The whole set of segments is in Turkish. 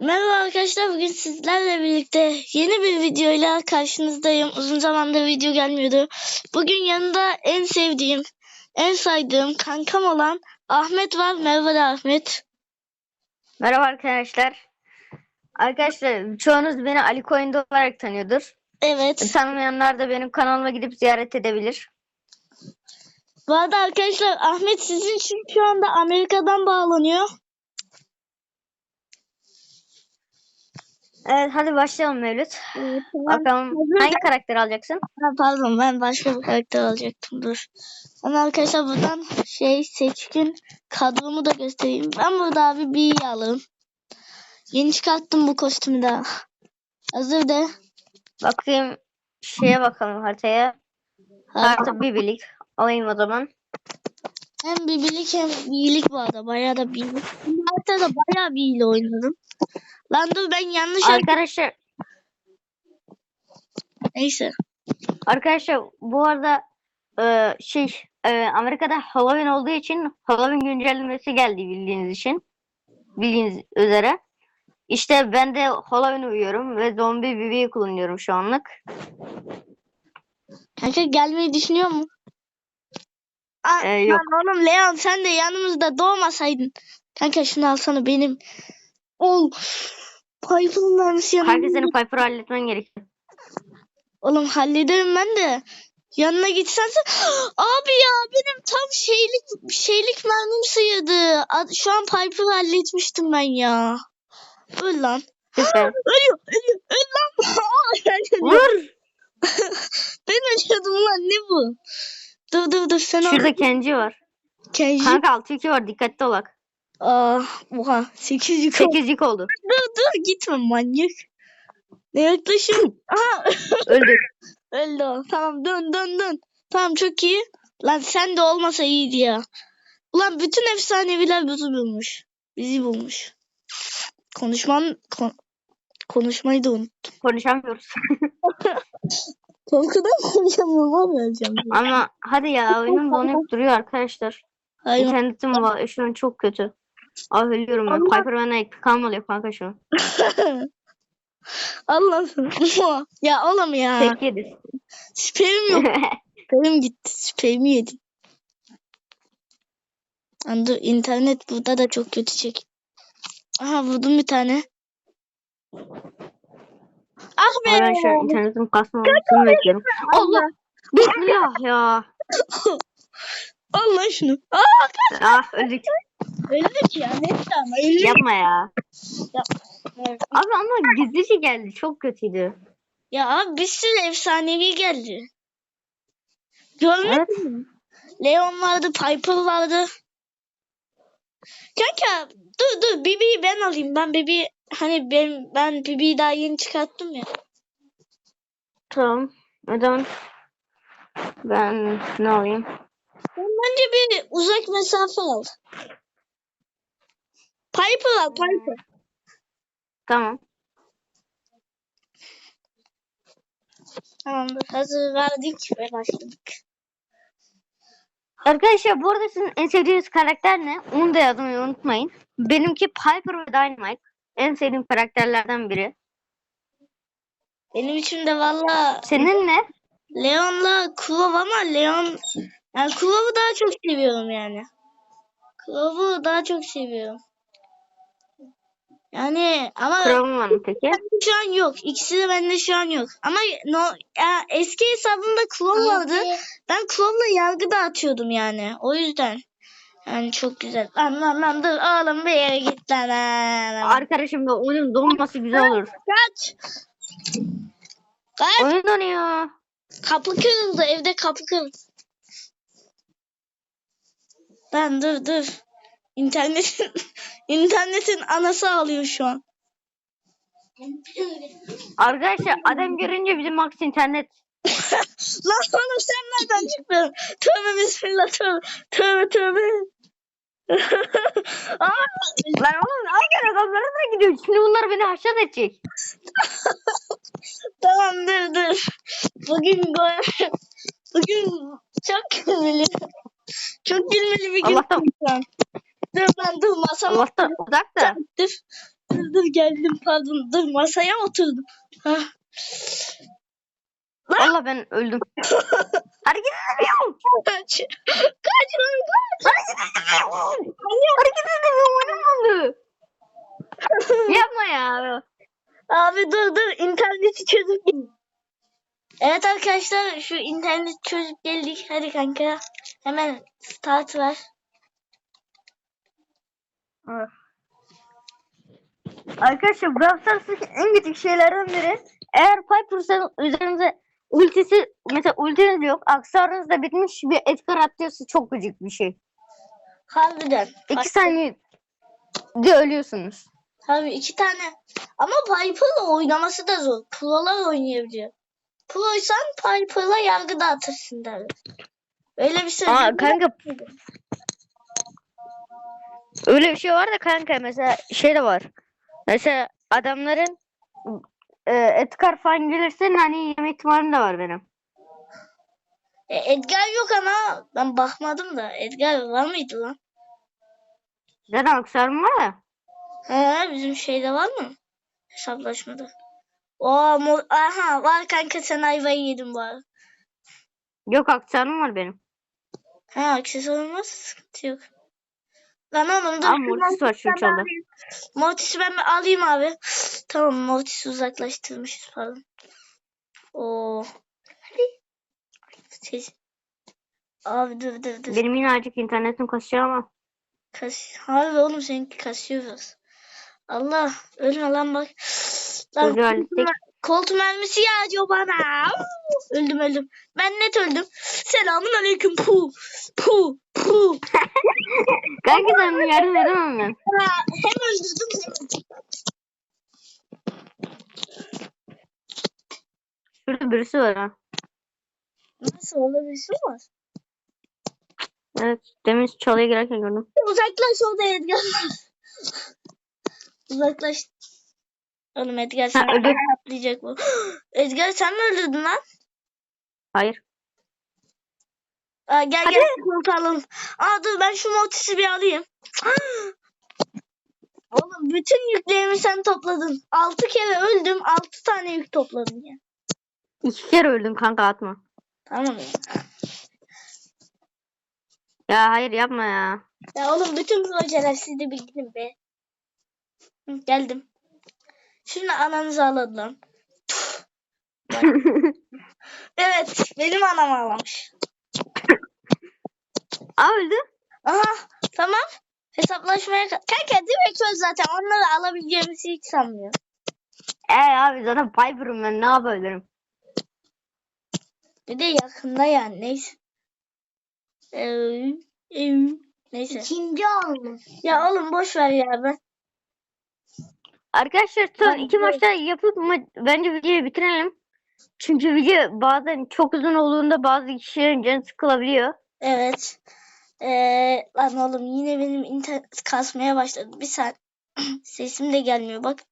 Merhaba arkadaşlar bugün sizlerle birlikte yeni bir videoyla karşınızdayım. Uzun zamandır video gelmiyordu. Bugün yanında en sevdiğim, en saydığım kankam olan Ahmet var. Merhaba Ahmet. Merhaba arkadaşlar. Arkadaşlar çoğunuz beni Ali Coin'de olarak tanıyordur. Evet. Tanımayanlar da benim kanalıma gidip ziyaret edebilir. Bu arada arkadaşlar Ahmet sizin için şu anda Amerika'dan bağlanıyor. Evet hadi başlayalım Mevlüt. Evet, Bakalım hangi karakter alacaksın? Ha, pardon ben başka bir karakter alacaktım dur. Ama arkadaşlar buradan şey seçkin kadromu da göstereyim. Ben burada abi bir alırım. Yeni çıkarttım bu kostümü daha. Hazır de. Bakayım şeye bakalım haritaya. Artı bir birlik. Alayım o zaman. Hem bibilik hem iyilik bu arada. Bayağı da biyilik. Hatta da bayağı bir iyili oynadım. Lan dur ben yanlış Arkadaşlar Neyse. arkadaşlar bu arada e, şey e, Amerika'da Halloween olduğu için Halloween güncellemesi geldi bildiğiniz için. Bildiğiniz üzere. İşte ben de Halloween uyuyorum ve zombi bebeği kullanıyorum şu anlık. Kanka gelmeyi düşünüyor mu? Aa, Ee, yok. Lan oğlum Leon sen de yanımızda doğmasaydın. Kanka şunu alsana benim. Ol. Piper'ın mermisi yanımda. Kanka senin Piper'ı halletmen gerekiyor. Oğlum hallederim ben de. Yanına gitsen sen... Abi ya benim tam şeylik şeylik mermim sıyırdı. Şu an Piper'ı halletmiştim ben ya. Öl lan. Ölüyor, ölüyor, öl lan. Vur! Ben ölüyordum lan ne bu? Dur dur dur sen Şurada Kenji var. Kenji. Kanka 6 2 var dikkatli olak. Aa, oha 8 yük oldu. 8 yük oldu. Dur dur gitme manyak. Ne yaklaşım? Aha Öldü. öldü o. Tamam dön dön dön. Tamam çok iyi. Lan sen de olmasa iyiydi ya. Ulan bütün efsaneviler bizi bulmuş. Bizi bulmuş. Konuşman kon- konuşmayı da unut. Konuşamıyoruz. Korkudan konuşamıyorum abi öleceğim. Ama hadi ya oyunum donup duruyor arkadaşlar. Hayır. İnternetim var. Şu an çok kötü. Ah ölüyorum ben. Allah. Piper benden kalmalıyor kanka şu an. Allah'ım. ya oğlum ya. Tek yedi. Süperim yok. Süperim gitti. Süperimi yedim. Dur internet burada da çok kötü çek. Aha vurdum bir tane. Ah be. An internetim kasmamasını bekliyorum. Allah! Bismillah ya. Allah şunu. Aa, Ah öldük. Öldük ya. Neyse ama öldük. Yapma ya. Evet. Abi ama gizlice geldi. Çok kötüydü. Ya abi bir sürü efsanevi geldi. Görmedin Evet. mi? Leon vardı, Piper vardı. Kanka dur dur Bibi'yi ben alayım. Ben Bibi hani ben ben Bibi'yi daha yeni çıkarttım ya. Tamam. Neden? Ben ne alayım? Sen bence bir uzak mesafe al. Piper al Piper. Tamam. Tamamdır. Hazır verdik ve başladık. Arkadaşlar bu arada sizin en sevdiğiniz karakter ne? Onu da yazmayı unutmayın. Benimki Piper ve Dynamite. En sevdiğim karakterlerden biri. Benim için de valla Senin ne? Leon'la Klov ama Leon yani Klov'u daha çok seviyorum yani. Klov'u daha çok seviyorum. Yani ama Crown var mı peki? şu an yok. İkisi de bende şu an yok. Ama no, ya eski hesabımda Klov vardı. Ben Klov'la yargı dağıtıyordum yani. O yüzden. Yani çok güzel. Lan lan lan dur oğlum bir yere git lan. lan. Arkadaşım da oyunun donması güzel olur. Kaç. Kaç. Oyun donuyor. Kapı kırıldı. Evde kapı kırıldı. Ben dur dur. İnternetin internetin anası ağlıyor şu an. Arkadaşlar adam görünce bizim max internet. Lan oğlum sen nereden çıktın? Tövbe bismillah tövbe. Tövbe tövbe. Aa, Lan oğlum hangi adamlara da gidiyor? Şimdi bunlar beni aşağı edecek. tamam dur dur. Bugün go- bugün çok gülmeli. Çok gülmeli bir gün. Allah'tan. Dur lan dur masama Allah'tan uzak da. dur. Dur dur geldim pardon. Dur masaya oturdum. Hah. Allah ben öldüm. Hareket edemiyorum. Kaç. Kaç lan kaç. Hareket edemiyorum. Hareket edemiyorum. Oyun oldu. Yapma ya. Abi dur dur interneti çözüp gel- Evet arkadaşlar şu interneti çözüp geldik. Hadi kanka. Hemen start ver. Arkadaşlar Brawl Stars'taki en küçük şeylerden biri eğer Piper'sanız üzerinize ultisi mesela ultiniz yok aksarınız da bitmiş bir Edgar atıyorsa çok gıcık bir şey. Harbiden. İki saniye de ölüyorsunuz. Tabii iki tane. Ama Piper'la oynaması da zor. Pro'lar oynayabiliyor. Pro'ysan Piper'la yargı dağıtırsın derler. Öyle bir söz. Aa kanka öyle bir şey var da kanka mesela şey de var. Mesela adamların e, Edgar falan gelirse hani yeme ihtimalim de var benim. E, Edgar yok ama ben bakmadım da. Edgar var mıydı lan? Zaten aksarım var ya. He bizim şeyde var mı? Hesaplaşmada. Oo, mo- aha var kanka sen ayvayı yedin bu arada. Yok aksarım var benim. Ha aksesuarın varsa sıkıntı yok. Lan oğlum dur. Ama Mortis var şu çaldı. Mortis'i ben alayım abi. Tamam Mortis'i uzaklaştırmışız pardon. Oo. Hadi. Ses. Abi dur dur dur. Benim yine acık internetim kasıyor ama. Kas Harbi oğlum seninki kasıyor biraz. Allah ölme lan bak. Lan Çocuğu hallettik. Kolt mermisi yağıyor bana. Öldüm öldüm. Ben net öldüm. Selamun aleyküm. Pu. Pu. Kanka sen yardım edemem ben. Hem öldürdüm hem. Şurada birisi var ha. Nasıl olabilirsin var? Evet. Demin çalıya girerken gördüm. Uzaklaş orada Edgar. Uzaklaş. Oğlum Edgar sen öldü. atlayacak bu. Edgar sen mi öldürdün lan? Hayır. Aa, gel Hadi. gel kolt alalım. Aa dur ben şu mortisi bir alayım. Oğlum bütün yüklerimi sen topladın. Altı kere öldüm. Altı tane yük topladım ya. İki kere öldüm kanka atma. Tamam ya. Ya hayır yapma ya. Ya oğlum bütün projeler sizde bildim be. Hı, geldim. Şimdi ananızı aladı lan. Evet benim anam ağlamış. Öldü. Aha tamam. Hesaplaşmaya... ka- Kanka direkt öl zaten. Onları alabileceğimizi hiç sanmıyorum. Ee abi zaten Piper'ım ben ne yapabilirim? Bir de yakında yani neyse. Ee, ee, neyse. İkinci olmuş. Ya oğlum boş ver ya ben. Arkadaşlar son Ben iki maçta yapıp ma- bence videoyu bitirelim. Çünkü video bazen çok uzun olduğunda bazı kişilerin canı sıkılabiliyor. Evet. Ee, lan oğlum yine benim internet kasmaya başladı. Bir saat sesim de gelmiyor bak.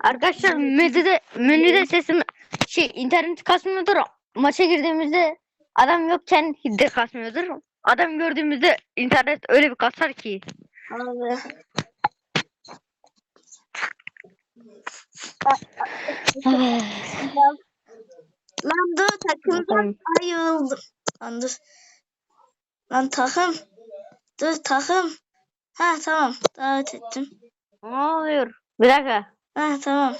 Arkadaşlar menüde, menüde sesim şey internet kasmıyordur. Maça girdiğimizde adam yokken de kasmıyordur. Adam gördüğümüzde internet öyle bir kasar ki. Abi. Lan dur takımdan ayrıldım. Lan dur. Lan takım. Dur takım. Ha tamam. Davet ettim. ne oluyor? Bir dakika. Ha tamam.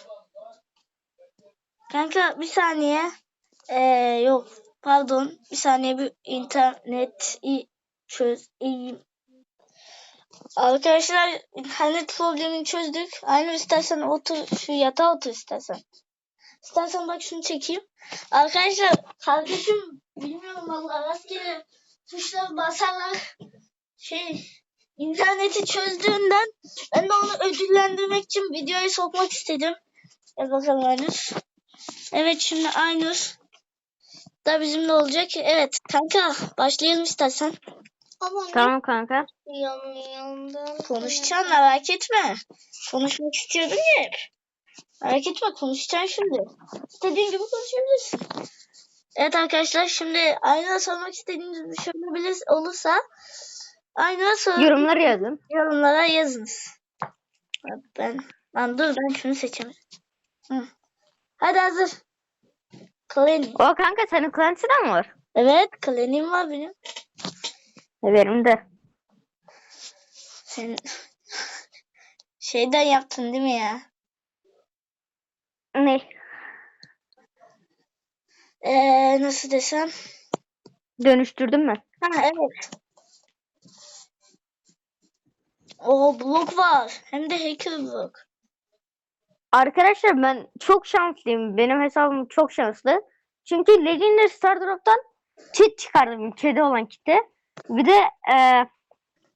Kanka bir saniye. Ee, yok pardon. Bir saniye bir internet çözeyim. Arkadaşlar internet problemini çözdük. Aynı istersen otur şu yatağa otur istersen. İstersen bak şunu çekeyim. Arkadaşlar kardeşim bilmiyorum valla rastgele tuşlara basarak şey interneti çözdüğünden ben de onu ödüllendirmek için videoya sokmak istedim. Gel bakalım Aynur. Evet şimdi Aynur da bizimle olacak. Evet kanka başlayalım istersen. Ama Tamam kanka. yan yandan. Konuşacaksın merak etme. Konuşmak istiyordun ya hep. Merak etme konuşacaksın şimdi. İstediğin gibi konuşabilirsin. Evet arkadaşlar şimdi Aynur'a sormak istediğiniz bir şey olabilir- olursa Aynur'a sorun Yorumları yazın. yorumlara yazınız. Ben lan dur ben şunu seçeyim. Hı. Hadi hazır. Cleaning. O kanka senin Clancy'den mi var? Evet, cleaning var benim. E, Benim de. Sen şeyden yaptın değil mi ya? Ne? Ee, nasıl desem? Dönüştürdün mü? Ha evet. O blok var. Hem de hacker blok. Arkadaşlar ben çok şanslıyım. Benim hesabım çok şanslı. Çünkü Legendary Stardrop'tan kit çıkardım. Kedi olan kiti. Bir de e,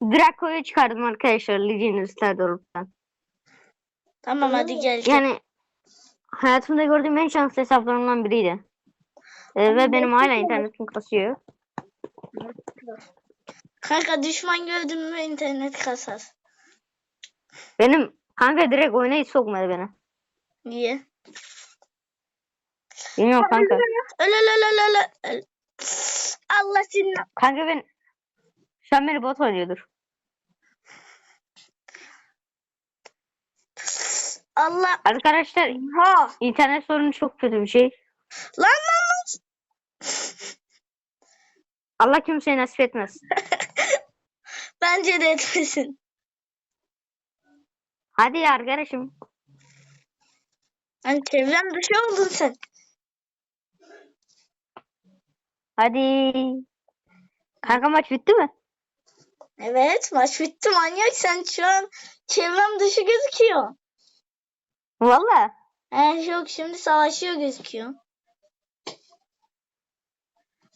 Draco'yu çıkardım arkadaşlar Legendary Stardrop'tan. Tamam hadi gel. Yani hayatımda gördüğüm en şanslı hesaplarımdan biriydi. E, ve benim hala internetim kasıyor. Kanka düşman gördün mü internet kasar. Benim kanka direkt oyuna hiç sokmadı beni. Niye? Bilmiyorum kanka. Öl öl öl öl öl, öl. Allah seni. Kanka ben an beni bot oynuyordur. Allah. Arkadaşlar Ha. internet sorunu çok kötü bir şey. Lan lan. Allah kimseye nasip etmez. Bence de etmesin. Hadi ya arkadaşım. Hani çevrem dışı oldun sen. Hadi. Kanka maç bitti mi? Evet maç bitti manyak sen şu an çevrem dışı gözüküyor. Valla. He yok şimdi savaşıyor gözüküyor.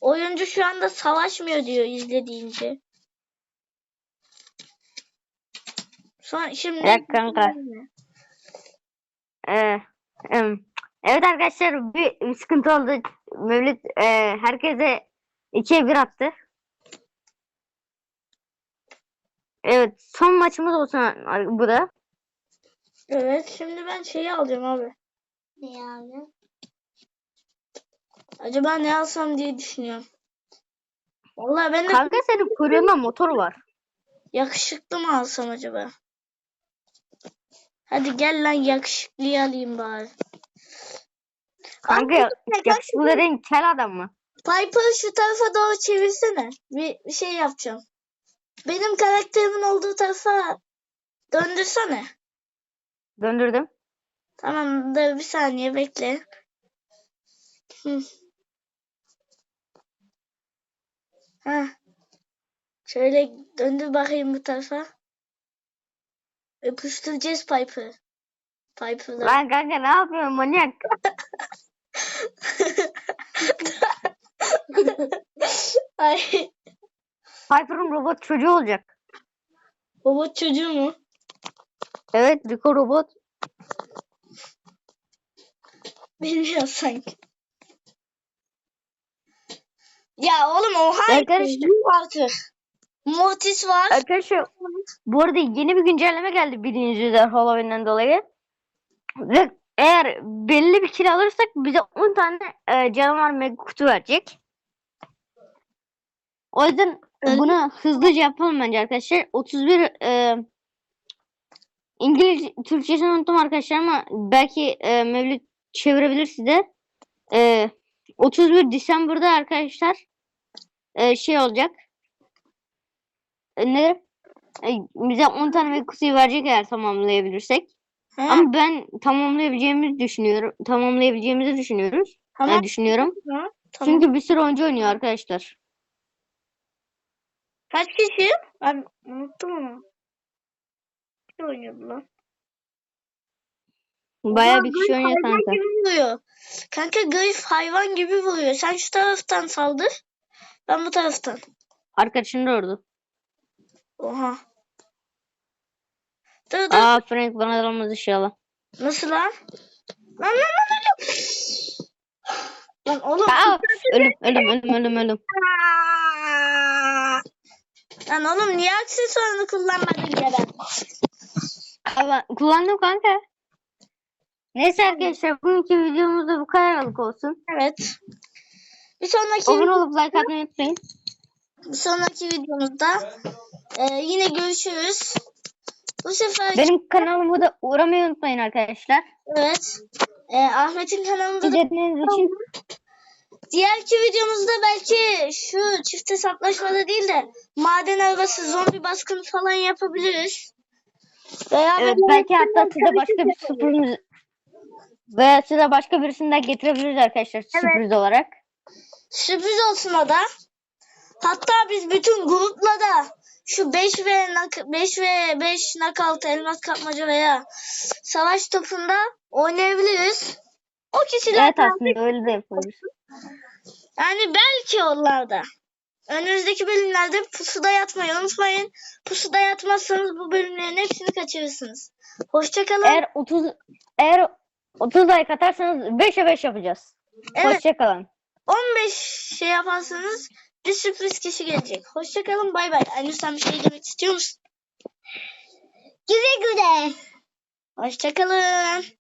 Oyuncu şu anda savaşmıyor diyor izlediğince. Son şimdi Evet kanka. Ee, em, evet arkadaşlar bir, bir sıkıntı oldu. Mevlüt e, herkese ikiye bir attı. Evet son maçımız olsun bu da. Evet şimdi ben şeyi alacağım abi. Ne yani? Acaba ne alsam diye düşünüyorum. Vallahi ben de Kanka senin kuyruğunda motor var. yakışıklı mı alsam acaba? Hadi gel lan yakışıklıyı alayım bari. Kanka kanka, yakışıklı dediğin kel adam mı? Piper'ı şu tarafa doğru çevirsene. Bir, bir şey yapacağım. Benim karakterimin olduğu tarafa döndürsene. Döndürdüm. Tamam dur bir saniye bekle. Hı. Ha. Şöyle döndür bakayım bu tarafa. Öpüştüreceğiz Piper'ı. Piper'ı. Lan kanka ne yapıyorsun manyak? Ay. Piper'ın robot çocuğu olacak. Robot çocuğu mu? Evet Rico robot. Bilmiyorum sanki. Ya oğlum oha. Arkadaşlar- artık. Mortis var. Arkadaşlar bu arada yeni bir güncelleme geldi üzere Halloween'den dolayı. Ve eğer belli bir kill alırsak bize 10 tane e, canavar mega kutu verecek. O yüzden Öyle bunu hızlıca yapalım bence arkadaşlar. 31 e, İngiliz Türkçesini unuttum arkadaşlar ama belki e, Mevlüt çevirebilir size. E, 31 December'da arkadaşlar e, şey olacak. E, ne? E, bize 10 tane mega kutuyu verecek eğer tamamlayabilirsek. He, Ama ben tamamlayabileceğimizi düşünüyorum. Tamamlayabileceğimizi düşünüyoruz. tamam. Yani düşünüyorum. Tamam. Çünkü bir sürü oyuncu oynuyor arkadaşlar. Kaç kişi? Ben unuttum onu. Kim oynuyordu lan? Ulan bir kişi oynuyor kanka. gibi vuruyor. Kanka Grif hayvan gibi vuruyor. Sen şu taraftan saldır. Ben bu taraftan. Arkadaşın da orada. Oha. Dur dur. Aa Frank bana da olmaz inşallah. Nasıl lan? Lan lan lan lan. Lan oğlum. Aa, ölüm ölüm ölüm ölüm ölüm. Lan oğlum niye aksesuarını kullanmadın ya ben? Ama kullandım kanka. Neyse arkadaşlar bugünkü videomuz da bu kadarlık olsun. Evet. Bir sonraki Abone olup like atmayı unutmayın. bir sonraki videomuzda e, yine görüşürüz. Bu sefer Benim kanalıma da uğramayı unutmayın arkadaşlar. evet. E, Ahmet'in kanalında da İzlediğiniz için Diğerki videomuzda belki şu çift hesaplaşmada değil de maden arabası zombi baskını falan yapabiliriz. Veya evet, belki hatta size başka bir sürpriz veya size başka birisini de getirebiliriz arkadaşlar sürpriz olarak. Sürpriz olsun o da. Hatta biz bütün grupla da şu 5 ve 5 ve 5 knockout elmas kapmaca veya savaş topunda oynayabiliriz. O kişiler Evet aslında öyle de yapabiliriz. yani belki onlarda. Önümüzdeki bölümlerde pusuda yatmayı unutmayın. Pusuda yatmazsanız bu bölümlerin hepsini kaçırırsınız. Hoşçakalın. Eğer 30 eğer 30 like atarsanız 5'e 5 yapacağız. Evet. Hoşçakalın. 15 şey yaparsanız bir sürpriz kişi gelecek. Hoşçakalın bay bay. Aynur sen bir şey demek istiyor musun? Güle güle. Hoşçakalın.